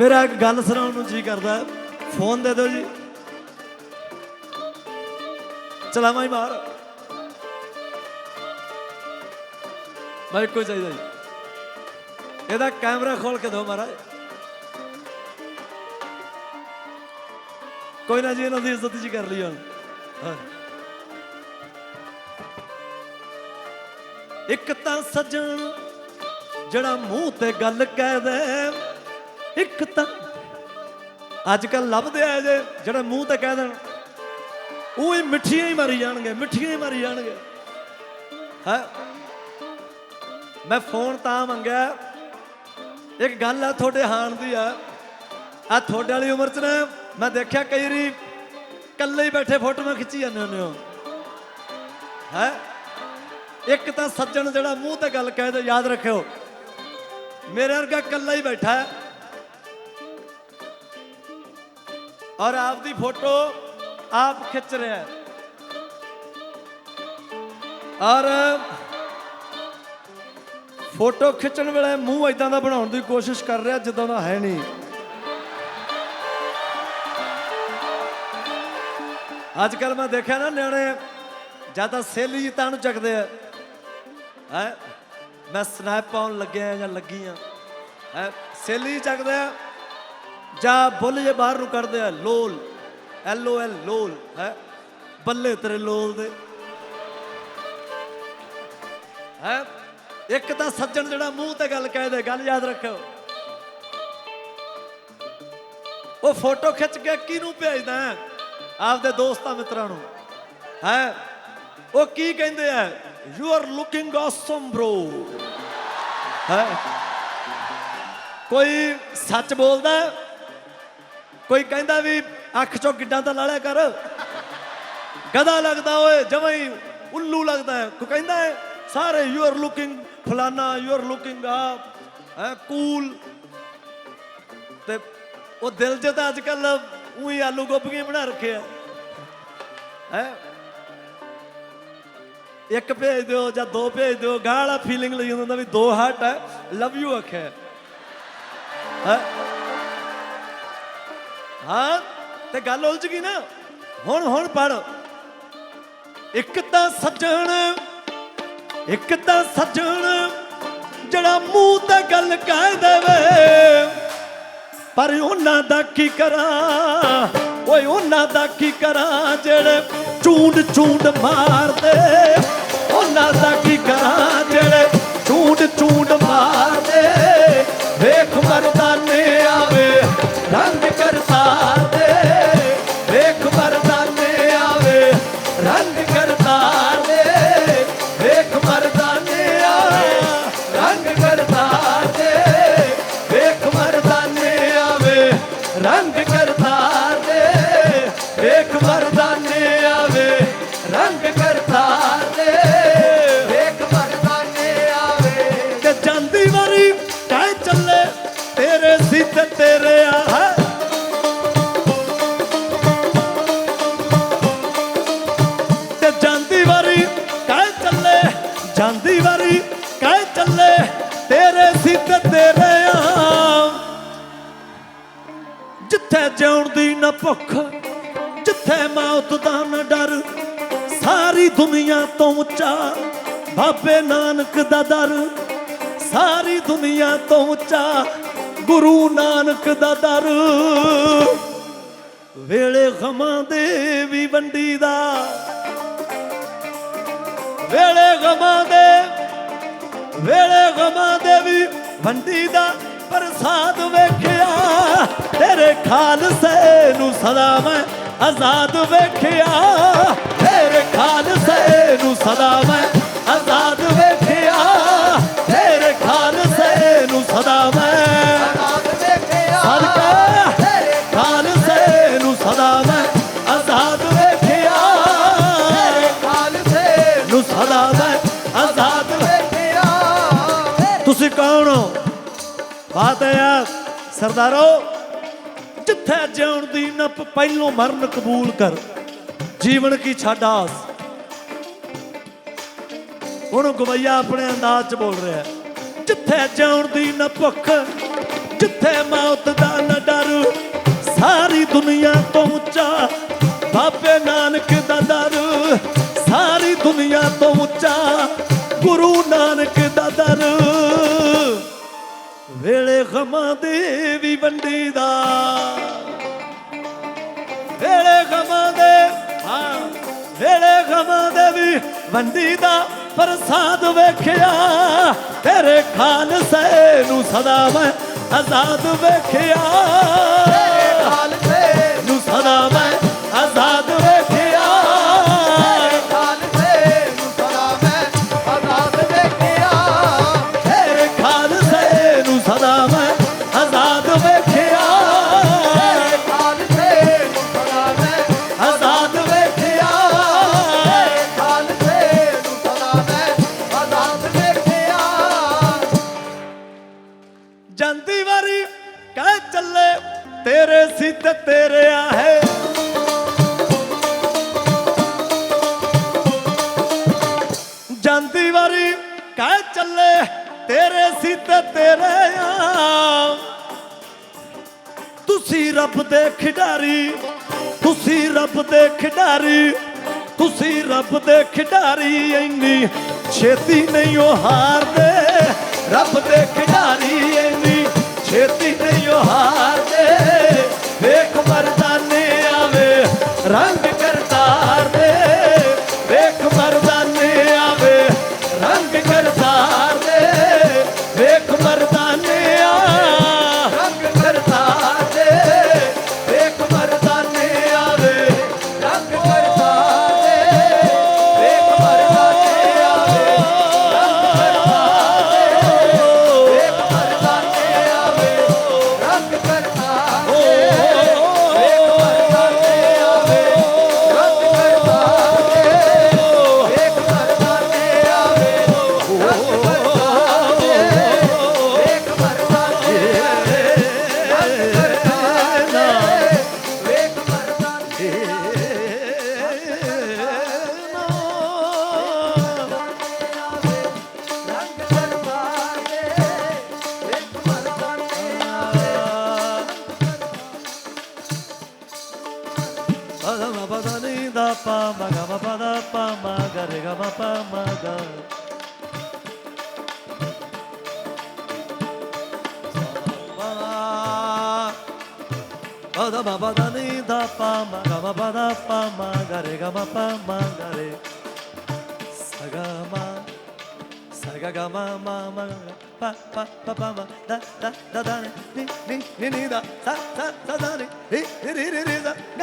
ਮੇਰਾ ਇੱਕ ਗੱਲ ਸੁਣਾਉਣ ਨੂੰ ਜੀ ਕਰਦਾ। ਫੋਨ ਦੇ ਦਿਓ ਜੀ। ਚਲਾਵਾਂ ਹੀ ਮਾਰ। ਮੈਂ ਕੋਈ ਚਾਹੀਦਾ ਜੀ। ਇਹਦਾ ਕੈਮਰਾ ਖੋਲ ਕੇ ਦਿਓ ਮਹਾਰਾਜ। ਕੋਈ ਨਾ ਜੀ, ਇਹਨਾਂ ਦੀ ਇੱਜ਼ਤ ਜੀ ਕਰ ਲਈ ਹੁਣ। ਹਾਂ। ਇੱਕ ਤਾਂ ਸੱਜਣ ਜਿਹੜਾ ਮੂੰਹ ਤੇ ਗੱਲ ਕਹਿ ਦੇ। ਇੱਕ ਤਾਂ ਅੱਜ ਕੱਲ ਲੱਭਦੇ ਆ ਜੇ ਜਿਹੜੇ ਮੂੰਹ ਤੇ ਕਹਿ ਦੇਣ, ਉਹ ਹੀ ਮਿੱਠੀਆਂ ਹੀ ਮਾਰੀ ਜਾਣਗੇ, ਮਿੱਠੀਆਂ ਹੀ ਮਾਰੀ ਜਾਣਗੇ। ਹੈ? ਮੈਂ ਫੋਨ ਤਾਂ ਮੰਗਿਆ, ਇੱਕ ਗੱਲ ਆ ਤੁਹਾਡੇ ਹਾਣ ਦੀ ਆ। ਆ ਤੁਹਾਡੇ ਵਾਲੀ ਉਮਰ 'ਚ ਨਾ ਮੈਂ ਦੇਖਿਆ ਕਈ ਵਾਰੀ ਇਕੱਲੇ ਹੀ ਬੈਠੇ ਫੋਟੋਆਂ ਖਿੱਚੀ ਜਾਂਦੇ ਹੁੰਦੇ ਹੋ। ਹੈ? ਇੱਕ ਤਾਂ ਸੱਜਣ ਜਿਹੜਾ ਮੂੰਹ ਤੇ ਗੱਲ ਕਹਿ ਦੇ, ਯਾਦ ਰੱਖਿਓ। ਮੇਰੇ ਵਰਗਾ ਇਕੱਲਾ ਹੀ ਬੈਠਾ ਹੈ। ਔਰ ਆਪ ਦੀ ਫੋਟੋ ਆਪ ਖਿੱਚ ਰਿਹਾ ਹੈ। ਔਰ ਫੋਟੋ ਖਿੱਚਣ ਵੇਲੇ ਮੂੰਹ ਇਦਾਂ ਦਾ ਬਣਾਉਣ ਦੀ ਕੋਸ਼ਿਸ਼ ਕਰ ਰਿਹਾ ਜਿੱਦਾਂ ਦਾ ਹੈ ਨਹੀਂ। ਅੱਜ ਕੱਲ ਮੈਂ ਦੇਖਿਆ ਨਾ ਨਿਆਣੇ ਜਾਂ ਤਾਂ ਸੇਲੀ ਤਾਂ ਨੂੰ ਚੱਕਦੇ ਆ। ਹੈ? ਮੈਂ ਸਨੈਪ ਪਾਉਣ ਲੱਗਿਆ ਜਾਂ ਲੱਗੀ ਆ ਹੈ? ਸੇਲੀ ਚੱਕਦੇ ਆ। ਜਾਂ ਬੁੱਲ ਜੇ ਬਾਹਰ ਨੂੰ ਕਰਦੇ ਆ, ਲੋਲ ਐਲ ਓ ਐਲ ਲੋਲ, ਹੈ। ਬੱਲੇ ਤੇਰੇ ਲੋਲ ਦੇ। ਹੈ। ਇੱਕ ਤਾਂ ਸੱਜਣ ਜਿਹੜਾ ਮੂੰਹ ਤੇ ਗੱਲ ਕਹਿ ਦੇ, ਗੱਲ ਯਾਦ ਰੱਖਿਓ। ਉਹ ਫੋਟੋ ਖਿੱਚ ਕੇ ਕਿਹਨੂੰ ਭੇਜਦਾ ਹੈ? ਆਪਦੇ ਦੋਸਤਾਂ ਮਿੱਤਰਾਂ ਨੂੰ। ਹੈ। ਉਹ ਕੀ ਕਹਿੰਦੇ ਆ? You are looking awesome bro ਹੈ। ਕੋਈ ਸੱਚ ਬੋਲਦਾ ਕੋਈ ਕਹਿੰਦਾ ਵੀ ਅੱਖ ਚੋਂ ਗਿੱਡਾਂ ਤਾਂ ਲਾਲਿਆ ਕਰ। ਗਦਾ ਲੱਗਦਾ ਓਏ, ਜਮਾਂ ਹੀ ਉੱਲੂ ਲੱਗਦਾ ਹੈ। ਕੋਈ ਕਹਿੰਦਾ ਹੈ, ਸਾਰੇ ਯੂ ਆਰ ਲੁਕਿੰਗ ਫਲਾਨਾ ਯੂ ਆਰ ਲੁਕਿੰਗ ਆਪ ਹੈ ਕੂਲ ਤੇ ਉਹ ਦਿਲ 'ਚ ਤਾਂ ਅੱਜ ਕੱਲ ਉਹੀ ਆਲੂ ਗੋਭੀਆਂ ਬਣਾ ਰੱਖਿਆ ਹੈ? ਇੱਕ ਭੇਜ ਦਿਓ ਜਾਂ ਦੋ ਭੇਜ ਦਿਓ ਗਾਲਾ ਫੀਲਿੰਗ ਲਈ ਹੁੰਦਾ ਵੀ ਦੋ ਹਾਰਟ ਹੈ ਲਵ ਯੂ ਆਖਿਆ। ਹੈ? ਹਾਂ, ਤੇ ਗੱਲ ਉਲਝ ਗਈ ਨਾ। ਹੁਣ ਹੁਣ ਪੜ ਇੱਕ ਤਾਂ ਸੱਜਣ, ਇੱਕ ਤਾਂ ਸੱਜਣ, ਜਿਹੜਾ ਮੂੰਹ ਤੇ ਗੱਲ ਕਹਿ ਦੇਵੇ। ਪਰ ਉਹਨਾਂ ਦਾ ਕੀ ਕਰਾਂ? ਓਏ, ਉਹਨਾਂ ਦਾ ਕੀ ਕਰਾਂ ਜਿਹੜੇ ਚੂੰਡ ਚੂੰਡ ਮਾਰਦੇ? ਉਹਨਾਂ ਦਾ ਕੀ ਕਰਾਂ ਜਿਹੜੇ ਚੂੰਡ ਚੂੰਡ ਮਾਰਦੇ? ਵੇਖ ਮਰਦਾਨੇ ਦੀ ਜਿੱਥੇ ਮੌਤ ਦਾ ਨਾ ਡਰ, ਸਾਰੀ ਦੁਨੀਆ ਤੋਂ ਉੱਚਾ ਬਾਬੇ ਨਾਨਕ ਦਾ ਦਰ। ਸਾਰੀ ਦੁਨੀਆ ਤੋਂ ਉੱਚਾ ਗੁਰੂ ਨਾਨਕ ਦਾ ਦਰ। ਵੇਲੇ ਗਮਾਂ ਦੇ ਵੀ ਵੰਡੀ ਦਾ। ਵੇਲੇ ਗਮਾਂ ਦੇ, ਵੇਲੇ ਗਮਾਂ ਦੇ ਵੀ ਵੰਡੀ ਦਾ। ਪ੍ਰਸਾਦ ਵੇਖਿਆ ਤੇਰੇ ਖਾਲਸੇ ਨੂੰ ਸਦਾ ਮੈਂ ਆਜ਼ਾਦ ਵੇਖਿਆ। ਤੇਰੇ ਖਾਲਸੇ ਨੂੰ ਸਦਾ ਮੈਂ ਆਜ਼ਾਦ ਵੇਖਿਆ। ਤੇਰੇ ਖਾਲਸੇ ਨੂੰ ਸਦਾ ਮੈਂ ਸਦਕਾ। ਖਾਲਸੇ ਨੂੰ ਸਦਾ ਮੈਂ ਆਜ਼ਾਦ ਵੇਖਿਆ। ਨੂੰ ਸਦਾ ਮੈਂ ਆਜ਼ਾਦ ਤੁਸੀਂ ਕੌਣ ਹੋ? ਬਾਤ ਹੈ ਯਾਰ ਸਰਦਾਰੋ। ਜਿੱਥੇ ਜਿਉਣ ਦੀ ਨਾ ਪਹਿਲੋਂ ਮਰਨ ਕਬੂਲ ਕਰ। ਜੀਵਨ ਕੀ ਛੱਡ ਆਸ। ਹੁਣ ਗਵਈਆ ਆਪਣੇ ਅੰਦਾਜ਼ 'ਚ ਬੋਲ ਰਿਹਾ ਜਿੱਥੇ ਜਿਉਣ ਦੀ ਨਾ ਭੁੱਖ ਜਿੱਥੇ ਮੌਤ ਦਾ ਨਾ ਡਰ, ਸਾਰੀ ਦੁਨੀਆ ਤੋਂ ਉੱਚਾ ਬਾਬੇ ਨਾਨਕ ਦਾ ਦਰ। ਸਾਰੀ ਦੁਨੀਆ ਤੋਂ ਉੱਚਾ ਗੁਰੂ ਨਾਨਕ ਦਾ ਦਰ। ਵੇਲੇ ਗਮਾਂ ਦੇ ਵੀ ਵੰਡੀ ਦਾ। ਵੇਲੇ ਗਮਾਂ ਦੇ, ਹਾਂ, ਵੇਲੇ ਗਮਾਂ ਦੇ ਵੀ ਵੰਡੀ ਦਾ। ਪ੍ਰਸਾਦ ਵੇਖਿਆ, ਤੇਰੇ ਖਾਲਸੇ ਨੂੰ ਸਦਾ ਮੈਂ ਆਜ਼ਾਦ ਵੇਖਿਆ। ਮੈਂ ਚੱਲੇ, ਤੇਰੇ ਸਿੱਧ ਤੇਰੇ ਆ। ਤੁਸੀਂ ਰੱਬ ਦੇ ਖਿਡਾਰੀ, ਤੁਸੀਂ ਰੱਬ ਦੇ ਖਿਡਾਰੀ, ਤੁਸੀਂ ਰੱਬ ਦੇ ਖਿਡਾਰੀ ਐਨੀ ਛੇਤੀ ਨਹੀਂ ਉਹ ਹਾਰਦੇ। ਰੱਬ ਦੇ ਖਿਡਾਰੀ, ਇੰਨੀ da ma ba da ni da pa ma ga ma ba da pa ma ga re ga ma pa ma ga re sa ga ma sa ga ga ma ma ma pa pa pa pa ma da da da da ni ni ni ni da sa sa sa da ni ni ni ni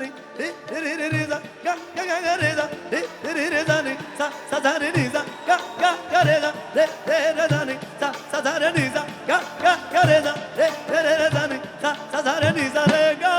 re re re re re za ga ga ga ga re za re re re za re sa sa za re re za ga ga ga re za re re re za re sa sa za re re za ga ga ga re za re re re za re sa sa za re re za re ga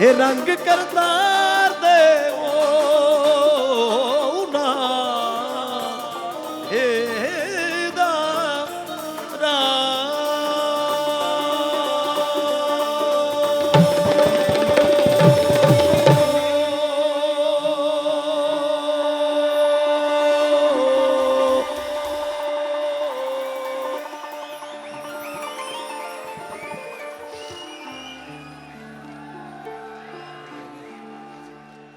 ਇਹ ਰੰਗ ਕਰਦਾ